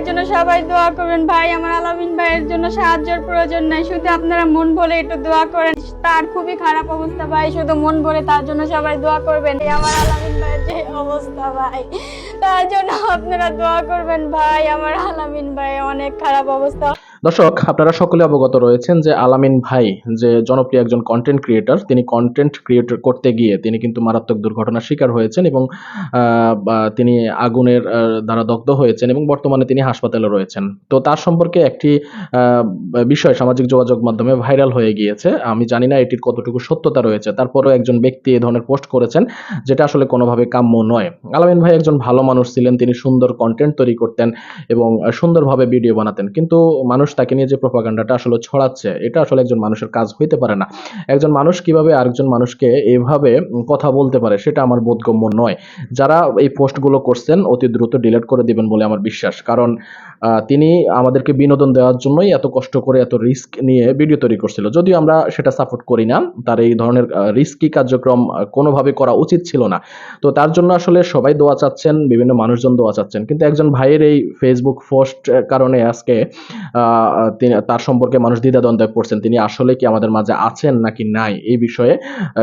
ভাইয়ের জন্য সবাই দোয়া করবেন। ভাই, আমার আলামিন ভাইয়ের জন্য সাহায্যের প্রয়োজন নাই। শুধু আপনারা মন বলে একটু দোয়া করেন। তার খুবই খারাপ অবস্থা ভাই, শুধু মন বলে তার জন্য সবাই দোয়া করবেন। আমার আলামিন ভাইয়ের যে অবস্থা ভাই, তার জন্য আপনারা দোয়া করবেন। ভাই, আমার আলামিন ভাই, অনেক খারাপ অবস্থা। দর্শক, আপনারা সকলে অবগত রয়েছেন যে আলামিন ভাই যে জনপ্রিয় একজন কন্টেন্ট ক্রিয়েটর তিনি কন্টেন্ট ক্রিয়েটর করতে গিয়ে তিনি কিন্তু মারাত্মক দুর্ঘটনার শিকার হয়েছেন এবং তিনি আগুনের দ্বারা দগ্ধ হয়েছেন এবং বর্তমানে তিনি হাসপাতালে রয়েছেন। তো তার সম্পর্কে একটি বিষয় সামাজিক যোগাযোগ মাধ্যমে ভাইরাল হয়ে গিয়েছে। আমি জানি না এটির কতটুকু সত্যতা রয়েছে। তারপরেও একজন ব্যক্তি এ ধরনের পোস্ট করেছেন, যেটা আসলে কোনোভাবে কাম্য নয়। আলামিন ভাই একজন ভালো মানুষ ছিলেন, তিনি সুন্দর কন্টেন্ট তৈরি করতেন এবং সুন্দরভাবে ভিডিও বানাতেন। কিন্তু মানুষ তাকে নিয়ে যে প্রপাগান্ডাটা আসলে ছড়াচ্ছে, এটা আসলে একজন মানুষের কাজ হইতে পারে না। একজন মানুষ কীভাবে আরেকজন মানুষকে এভাবে কথা বলতে পারে সেটা আমার বোধগম্য নয়। যারা এই পোস্টগুলো করছেন, অতি দ্রুত ডিলিট করে দিবেন বলে আমার বিশ্বাস। কারণ তিনি আমাদেরকে বিনোদন দেওয়ার জন্যই এত কষ্ট করে এত রিস্ক নিয়ে ভিডিও তৈরি করছিল। যদিও আমরা সেটা সাপোর্ট করি না, তার এই ধরনের রিস্কি কার্যক্রম কোনোভাবে করা উচিত ছিল না। তো তার জন্য আসলে সবাই দোয়া চাচ্ছেন, বিভিন্ন মানুষজন দোয়া চাচ্ছেন। কিন্তু একজন ভাইয়ের এই ফেসবুক পোস্ট কারণে আজকে তিনি, তার সম্পর্কে মানুষ দ্বিধাদ্বন্দ্বে পড়ছেন। তিনি আসলে কি আমাদের মাঝে আছেন নাকি নাই? এই বিষয়ে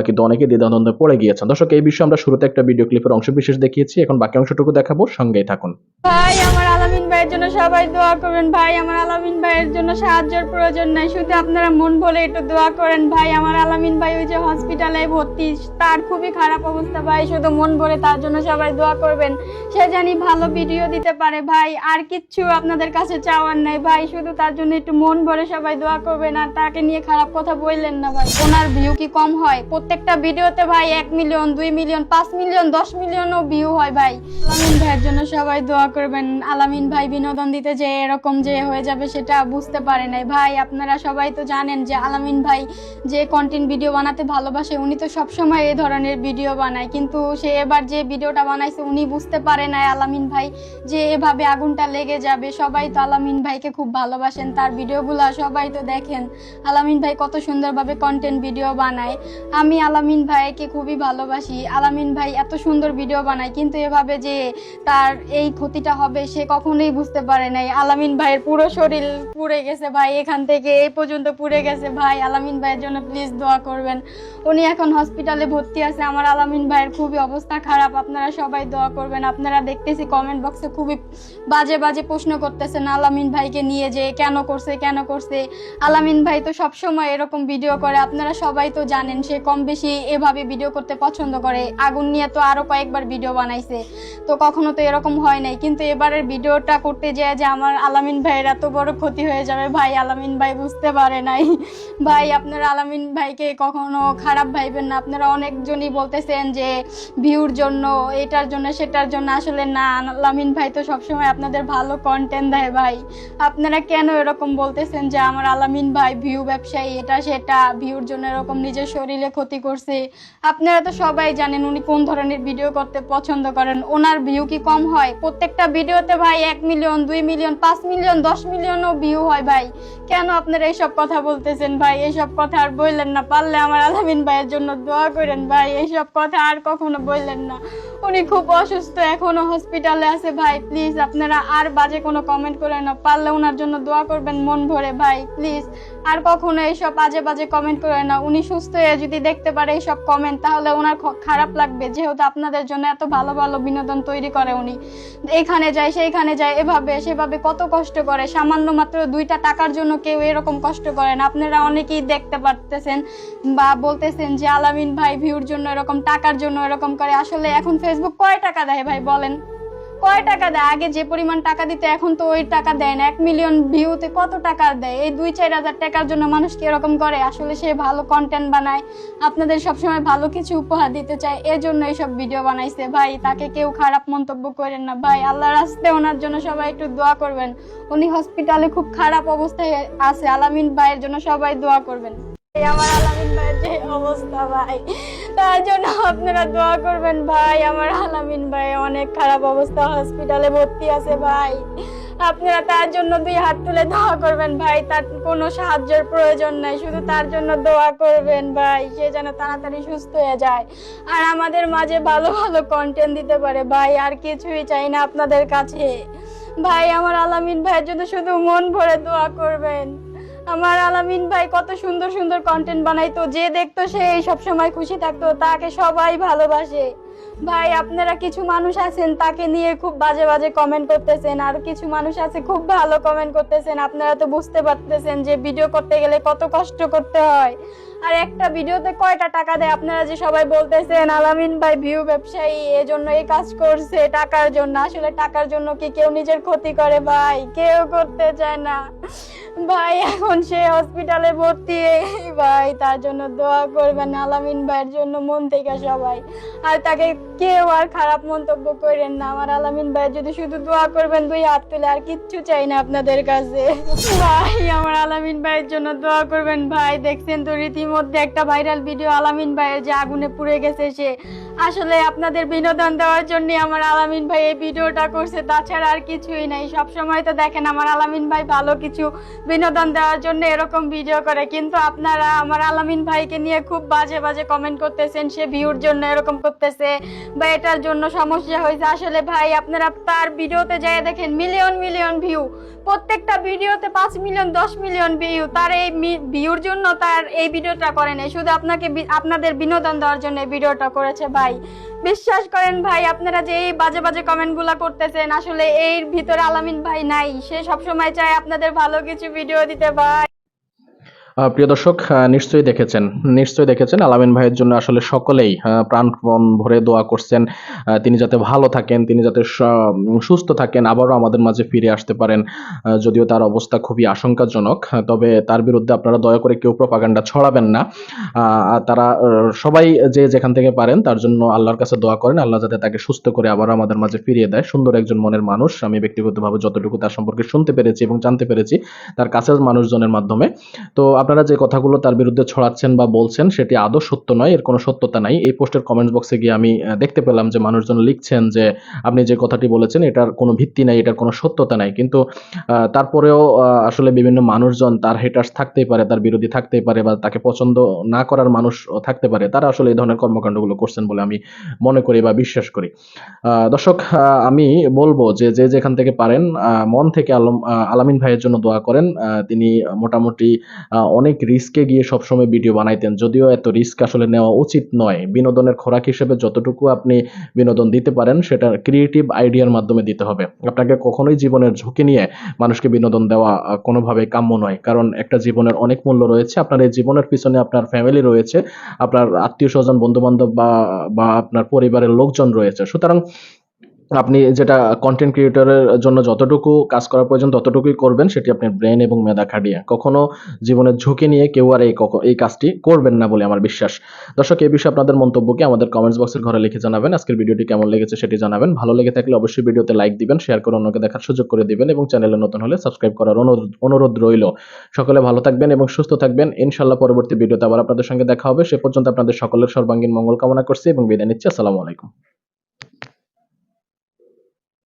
কিন্তু অনেকে দ্বিধাদ্বন্দ্বে পড়ে গিয়েছেন। দর্শক, এই বিষয়ে আমরা শুরুতে একটা ভিডিও ক্লিপের অংশ বিশেষ দেখিয়েছি। এখন বাকি অংশটুকু দেখাবো, সঙ্গেই থাকুন। ভাই, আমার আলামিন ভাইয়ের জন্য সবাই দোয়া ভাই, আমার আলামিন ভাইয়ের জন্য সাহায্যের প্রয়োজন নাই। শুধু আপনারা মন বলে একটু দোয়া করেন। ভাই, আমার আলামিন ভাই ওই যে হসপিটালে ভর্তি, তার খুবই খারাপ অবস্থা। ভাই, শুধু মন ভরে তার জন্য সবাই দোয়া করবেন। সে জানি ভালো ভিডিও দিতে পারে। ভাই, আর কিচ্ছু আপনাদের কাছে চাওয়ার নাই। ভাই, শুধু তার জন্য একটু মন ভরে সবাই দোয়া করবেন আর তাকে নিয়ে খারাপ কথা বললেন না ভাই। ওনার ভিউ কি কম হয়? প্রত্যেকটা ভিডিওতে ভাই এক মিলিয়ন দুই মিলিয়ন পাঁচ মিলিয়ন দশ মিলিয়নও ভিউ হয় ভাই। আলামিন ভাইয়ের জন্য সবাই দোয়া করবেন। আলামিন ভাই বিনোদন দিতে যে এরকম যে হয়ে যাবে সেটা বুঝতে পারে নাই। ভাই, আপনারা সবাই তো জানেন যে আলামিন ভাই যে কন্টেন্ট ভিডিও বানাতে ভালোবাসে, উনি তো সবসময় এই ধরনের ভিডিও বানায়। কিন্তু সে এবার যে ভিডিওটা বানাইছে, উনি বুঝতে পারে নাই আলামিন ভাই যে এভাবে আগুনটা লেগে যাবে। সবাই তো আলামিন ভাইকে খুব ভালোবাসেন তার ভিডিওগুলো সবাই তো দেখেন। আলামিন ভাই কত সুন্দরভাবে কন্টেন্ট ভিডিও বানায়। আমি আলামিন ভাইকে খুবই ভালোবাসি। আলামিন ভাই এত সুন্দর ভিডিও বানায়, কিন্তু এভাবে যে তার এই ক্ষতিটা হবে, সে কখনোই বুঝতে পারে নাই। আলামিন ভাইয়ের পুরো শরীর পুড়ে গেছে ভাই, এখান থেকে এই পর্যন্ত পুড়ে গেছে ভাই। আলামিন ভাইয়ের জন্য প্লিজ দোয়া করবেন। উনি এখন হসপিটালে ভর্তি আছে। আমার আলামিন ভাইয়ের খুবই অবস্থা খারাপ। আপনারা সবাই দোয়া করবেন। আপনারা দেখতেছি কমেন্ট বক্সে খুবই বাজে বাজে প্রশ্ন করতেছেন আলামিন ভাইকে নিয়ে যে কেন করছে কেন করছে? আলামিন ভাই তো সবসময় এরকম ভিডিও করে, আপনারা সবাই তো জানেন সে কম বেশি এভাবে ভিডিও করতে পছন্দ করে। আগুন নিয়ে তো আরও কয়েকবার ভিডিও বানাইছে। তো কখনো তো এরকম হয় নাই। কিন্তু এবারের ভিডিওটা করতে যায় যে আমার আলামিন ভাইয়ের এত বড় ক্ষতি হয়ে যাবে, ভাই, আলামিন ভাই বুঝতে পারে নাই। ভাই, আপনারা আলামিন ভাইকে কখনো খারাপ ভাইবেন না। আপনারা অনেকজনই বলতেছেন যে ভিউর জন্য, এটার জন্য, সেটার জন্য। আসলে না, আলামিন ভাই তো সবসময় আপনাদের ভালো কন্টেন্ট দেয়, ভাই। আপনারা কেন এরকম বলতেছেন যে আমার আলামিন ভাই ভিউ ব্যবসায়ী, এটা সেটা, ভিউর জন্য এরকম নিজের শরীরে ক্ষতি করছে? আপনারা তো সবাই জানেন উনি কোন ধরনের ভিডিও করতে পছন্দ করেন, ওনার ভিউ কি কম হয়? প্রত্যেকটা ভিডিওতে ভাই এক মিলিয়ন, দুই মিলিয়ন, পাঁচ মিলিয়ন, দশ মিলিয়নও ভিউ হয় ভাই। কেন আপনারা এইসব কথা বলতেছেন ভাই? এইসব কথা আর বললেন না, পারলে আমার আলামিন ভাইয়ের জন্য দোয়া করেন ভাই। এইসব কথা আর কখনো বললেন না। উনি খুব অসুস্থ, এখনও হসপিটালে আছে ভাই। প্লিজ আপনারা আর বাজে কোনো কমেন্ট করেন না। পারলে ওনার জন্য দোয়া করবেন, মন ভরে। ভাই প্লিজ আর কখনো এইসব বাজে বাজে কমেন্ট করে না। উনি সুস্থ হয়ে যদি দেখতে পারে এইসব কমেন্ট তাহলে ওনার খারাপ লাগবে। যেহেতু আপনাদের জন্য এত ভালো ভালো বিনোদন তৈরি করে উনি। এখানে যায়, সেইখানে যায়, এভাবে, সেভাবে কত কষ্ট করে। সামান্য মাত্র দুইটা টাকার জন্য কেউ এরকম কষ্ট করে না। আপনারা অনেকেই দেখতে পারতেছেন বা বলতেছেন যে, আলামিন ভাই ভিউর জন্য এরকম, টাকার জন্য এরকম করে। আসলে এখন ফেসবুক কয় টাকা দেয় ভাই, বলেন? কয় টাকা দেয়? আগে যে পরিমাণ টাকা দিতে, এখন তো ওই টাকা দেয় না। এক মিলিয়ন ভিউতে কত টাকা দেয়? এই দুই, চার হাজার টাকার জন্য মানুষ কি এরকম করে? আসলে সে ভালো কন্টেন্ট বানায়, আপনাদের সবসময় ভালো কিছু উপহার দিতে চায় এর জন্য এইসব ভিডিও বানাইছে। ভাই, তাকে কেউ খারাপ মন্তব্য করেন না। ভাই, আল্লাহর রাস্তে ওনার জন্য সবাই একটু দোয়া করবেন। উনি হসপিটালে খুব খারাপ অবস্থায় আছে। আলামিন ভাইয়ের জন্য সবাই দোয়া করবেন। আমার আলামিন ভাইয়ের যে অবস্থা, ভাই। তার জন্য আপনারা দোয়া করবেন ভাই। আমার আলামিন ভাই, অনেক খারাপ অবস্থা। হসপিটালে ভর্তি আছে ভাই। আপনারা তার জন্য দুই হাত তুলে দোয়া করবেন ভাই। তার কোনো সাহায্যের প্রয়োজন নাই। শুধু তার জন্য দোয়া করবেন ভাই। সে যেন তাড়াতাড়ি সুস্থ হয়ে যায়। আর আমাদের মাঝে ভালো ভালো কন্টেন্ট দিতে পারে ভাই। আর কিছুই চাই না আপনাদের কাছে। ভাই, আমার আলামিন ভাইয়ের জন্য শুধু মন ভরে দোয়া করবেন। আমার আলামিন ভাই কত সুন্দর সুন্দর কন্টেন্ট বানাইতো, যে দেখতো সে সব সময় খুশি থাকতো, তাকে সবাই ভালোবাসে। ভাই, আপনারা কিছু মানুষ আছেন, তাকে নিয়ে খুব বাজে বাজে কমেন্ট করতেছেন, আর কিছু মানুষ আছে খুব ভালো কমেন্ট করতেছেন, আপনারা তো বুঝতে পারতেছেন যে ভিডিও করতে গেলে কত কষ্ট করতে হয়। আর একটা ভিডিওতে কয়টা টাকা দেয়? আপনারা যে সবাই বলতেছেন, আলামিন ভাই ভিউ ব্যবসায়ী, এজন্য এই কাজ করছে টাকার জন্য। আসলে টাকার জন্য কি কেউ নিজের ক্ষতি করে ভাই? কেউ করতে চায় না। ভাই, এখন সে হসপিটালে ভর্তি, ভাই, তার জন্য দোয়া করবেন আলামিন ভাইয়ের জন্য, মন থেকে সবাই। আর তাকে কেউ আর খারাপ মন্তব্য করেন না। আমার আলামিন ভাই যদি শুধু দোয়া করবেন, দুই হাত তুলে আর কিচ্ছু চাই না আপনাদের কাছে। ভাই, আমার আলামিন ভাইয়ের জন্য দোয়া করবেন। ভাই, দেখছেন তো রীতিমধ্যে একটা ভাইরাল ভিডিও আলামিন ভাইয়ের যে আগুনে পুড়ে গেছে সে। আসলে আপনাদের বিনোদন দেওয়ার জন্য আমার আলামিন ভাই এই ভিডিওটা করছে, তাছাড়া আর কিছুই নাই। সব সময় তো দেখেন আমার আলামিন ভাই ভালো কিছু বিনোদন দেওয়ার জন্য এরকম ভিডিও করে। কিন্তু আপনারা আমার আলামিন ভাইকে নিয়ে খুব বাজে বাজে কমেন্ট করতেছেন, সে ভিউর জন্য এরকম করতেছে বা এটার জন্য সমস্যা হয়েছে। আসলে ভাই, আপনারা তার ভিডিওতে যাই দেখেন মিলিয়ন মিলিয়ন ভিউ প্রত্যেকটা ভিডিওতে পাঁচ মিলিয়ন দশ মিলিয়ন ভিউ তার এই ভিউর জন্য তার এই ভিডিওটা করেন শুধু আপনাকে আপনাদের বিনোদন দেওয়ার জন্য ভিডিওটা করেছে ভাই। বিশ্বাস করেন ভাই, আপনারা যে এই বাজে বাজে কমেন্টগুলো করতেছেন, আসলে এর ভিতরে আলামিন ভাই নাই। সে সবসময় চায় আপনাদের ভালো কিছু ভিডিও দিতে, ভাই। প্রিয় দর্শক নিশ্চয়ই দেখেছেন নিশ্চয়ই দেখেছেন। আলামিন ভাইয়ের জন্য আসলে সকলেই প্রাণপণ ভরে দোয়া করছেন। তিনি যাতে ভালো থাকেন, তিনি যাতে সুস্থ থাকেন, আবারও আমাদের মাঝে ফিরে আসতে পারেন। যদিও তার অবস্থা খুবই আশঙ্কাজনক তবে তার বিরুদ্ধে আপনারা দয়া করে কেউ প্রপাগান্ডা ছড়াবেন না। তারা সবাই যে যেখান থেকে পারেন, তার জন্য আল্লাহর কাছে দোয়া করেন। আল্লাহ যাতে তাকে সুস্থ করে আবারও আমাদের মাঝে ফিরিয়ে দেয়। সুন্দর একজন মনের মানুষ। আমি ব্যক্তিগতভাবে যতটুকু তার সম্পর্কে শুনতে পেরেছি এবং জানতে পেরেছি, তার কাছের মানুষজনের মাধ্যমে। তো আপনারা যে কথাগুলো তার বিরুদ্ধে ছড়াচ্ছেন বা বলছেন, সেটি আদৌ সত্য নয়, এর কোনো সত্যতা নাই। এই পোস্টের কমেন্ট বক্সে গিয়ে আমি দেখতে পেলাম যে মানুষজন লিখছেন যে, আপনি যে কথাটি বলেছেন, এটার কোনো ভিত্তি নাই, এটার কোনো সত্যতা নাই। কিন্তু তারপরেও আসলে বিভিন্ন মানুষজন তার হেটার্স থাকতেই পারে, তার বিরোধী থাকতেই পারে বা তাকে পছন্দ না করার মানুষ থাকতে পারে, তারা আসলে এই ধরনের কর্মকাণ্ডগুলো করছেন বলে আমি মনে করি বা বিশ্বাস করি। দর্শক আমি বলব যে যে যেখান থেকে পারেন মন থেকে আলম আলামিন ভাইয়ের জন্য দোয়া করেন। তিনি মোটামুটি অনেক রিস্কে গিয়ে সবসময় ভিডিও বানাইতেন, যদিও এত রিস্ক আসলে নেওয়া উচিত নয়। বিনোদনের খোরাক হিসেবে যতটুকু আপনি বিনোদন দিতে পারেন, সেটা ক্রিয়েটিভ আইডিয়ার মাধ্যমে দিতে হবে। আপনাকে কখনোই জীবনের ঝুঁকি নিয়ে মানুষকে বিনোদন দেওয়া কোনোভাবে কাম্য নয়। কারণ একটা জীবনের অনেক মূল্য রয়েছে, আপনার এই জীবনের পিছনে আপনার ফ্যামিলি রয়েছে, আপনার আত্মীয় স্বজন বন্ধু বান্ধব বা বা আপনার পরিবারের লোকজন রয়েছে। সুতরাং আপনি যেটা কন্টেন্ট ক্রিয়েটরের জন্য যতটুকু কাজ করা প্রয়োজন ততটুকুই করবেন, সেটি আপনার ব্রেন এবং মেধা খাটিয়ে। কখনো জীবনের ঝুঁকি নিয়ে কেউ আর এই এই কাজটি করবেন না বলে আমার বিশ্বাস। দর্শক, এই বিষয়ে আপনাদের মন্তব্যকে আমাদের কমেন্টস বক্সের ঘরে লিখে জানাবেন। আজকের ভিডিওটি কেমন লেগেছে সেটি জানাবেন। ভালো লেগে থাকলে অবশ্যই ভিডিওতে লাইক দিবেন শেয়ার করে অন্যকে দেখার সুযোগ করে দিবেন এবং চ্যানেলে নতুন হলে সাবস্ক্রাইব করার অনুরোধ অনুরোধ রইল। সকলে ভালো থাকবেন এবং সুস্থ থাকবেন। ইনশাল্লাহ পরবর্তী ভিডিওতে আবার আপনাদের সঙ্গে দেখা হবে। সে পর্যন্ত আপনাদের সকলের সর্বাঙ্গীন মঙ্গল কামনা করছি এবং বিদায় নিচ্ছি। আসসালামু আলাইকুম।